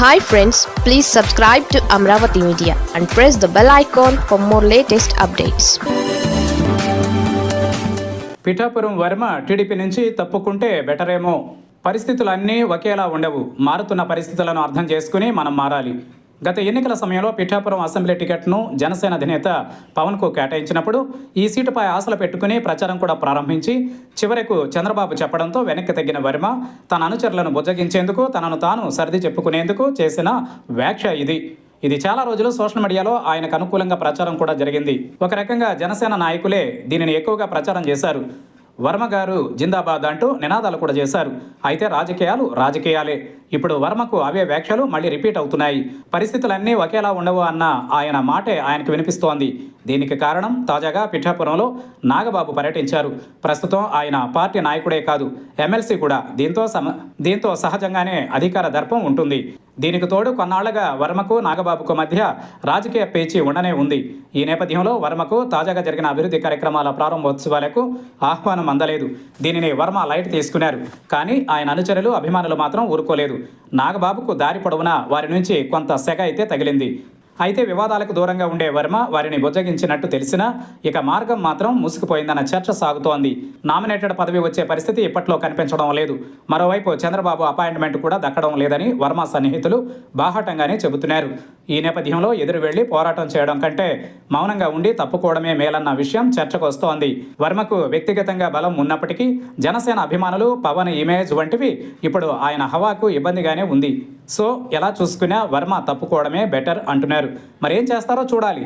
Hi friends please subscribe to Amaravati media and press the bell icon for more latest updates Pithapuram Varma TDP నుంచి తప్పుకుంటే బెటరేమో. పరిస్థితులన్నీ ఒకేలా ఉండవు. మారుతున్న పరిస్థితులను అర్థం చేసుకుని మనం మారాలి. గత ఎన్నికల సమయంలో పిఠాపురం అసెంబ్లీ టికెట్ను జనసేన అధినేత పవన్కు కేటాయించినప్పుడు ఈ సీటుపై ఆశలు పెట్టుకుని ప్రచారం కూడా ప్రారంభించి చివరకు చంద్రబాబు చెప్పడంతో వెనక్కి తగ్గిన వర్మ తన అనుచరులను బుజ్జగించేందుకు తనను తాను సర్ది చెప్పుకునేందుకు చేసిన వ్యాఖ్య ఇది. ఇది చాలా రోజులు సోషల్ మీడియాలో ఆయనకు అనుకూలంగా ప్రచారం కూడా జరిగింది. ఒక రకంగా జనసేన నాయకులే దీనిని ఎక్కువగా ప్రచారం చేశారు. వర్మ గారు జిందాబాద్ అంటూ నినాదాలు కూడా చేశారు. అయితే రాజకీయాలు రాజకీయాలే. ఇప్పుడు వర్మకు అవే వ్యాఖ్యలు మళ్ళీ రిపీట్ అవుతున్నాయి. పరిస్థితులన్నీ ఒకేలా ఉండవు అన్న ఆయన మాటే ఆయనకు వినిపిస్తోంది. దీనికి కారణం తాజాగా పిఠాపురంలో నాగబాబు పర్యటించారు. ప్రస్తుతం ఆయన పార్టీ నాయకుడే కాదు. ఎమ్మెల్సీ కూడా. దీంతో సమ దీంతో సహజంగానే అధికార దర్పం ఉంటుంది. దీనికి తోడు కొన్నాళ్ళుగా వర్మకు నాగబాబుకు మధ్య రాజకీయ పేచీ ఉండనే ఉంది. ఈ నేపథ్యంలో వర్మకు తాజాగా జరిగిన అభివృద్ధి కార్యక్రమాల ప్రారంభోత్సవాలకు ఆహ్వానం అందలేదు. దీనిని వర్మ లైట్ తీసుకున్నారు. కానీ ఆయన అనుచరులు అభిమానులు మాత్రం ఊరుకోలేదు. నాగబాబుకు దారి పొడవునా వారి నుంచి కొంత సెగ అయితే తగిలింది. అయితే వివాదాలకు దూరంగా ఉండే వర్మ వారిని బుజ్జగించినట్టు తెలిసినా ఇక మార్గం మాత్రం మూసుకుపోయిందన్న చర్చ సాగుతోంది. నామినేటెడ్ పదవి వచ్చే పరిస్థితి ఇప్పట్లో కనిపించడం లేదు. మరోవైపు చంద్రబాబు అపాయింట్మెంట్ కూడా దక్కడం లేదని వర్మ సన్నిహితులు బాహాటంగానే చెబుతున్నారు. ఈ నేపథ్యంలో ఎదురు వెళ్ళి పోరాటం చేయడం కంటే మౌనంగా ఉండి తప్పుకోవడమే మేలన్న విషయం చర్చకు వస్తోంది. వర్మకు వ్యక్తిగతంగా బలం ఉన్నప్పటికీ జనసేన అభిమానులు పవన్ ఇమేజ్ వంటివి ఇప్పుడు ఆయన హవాకు ఇబ్బందిగానే ఉంది. సో ఎలా చూసుకున్నా వర్మ తప్పుకోవడమే బెటర్ అంటున్నారు. మరేం చేస్తారో చూడాలి.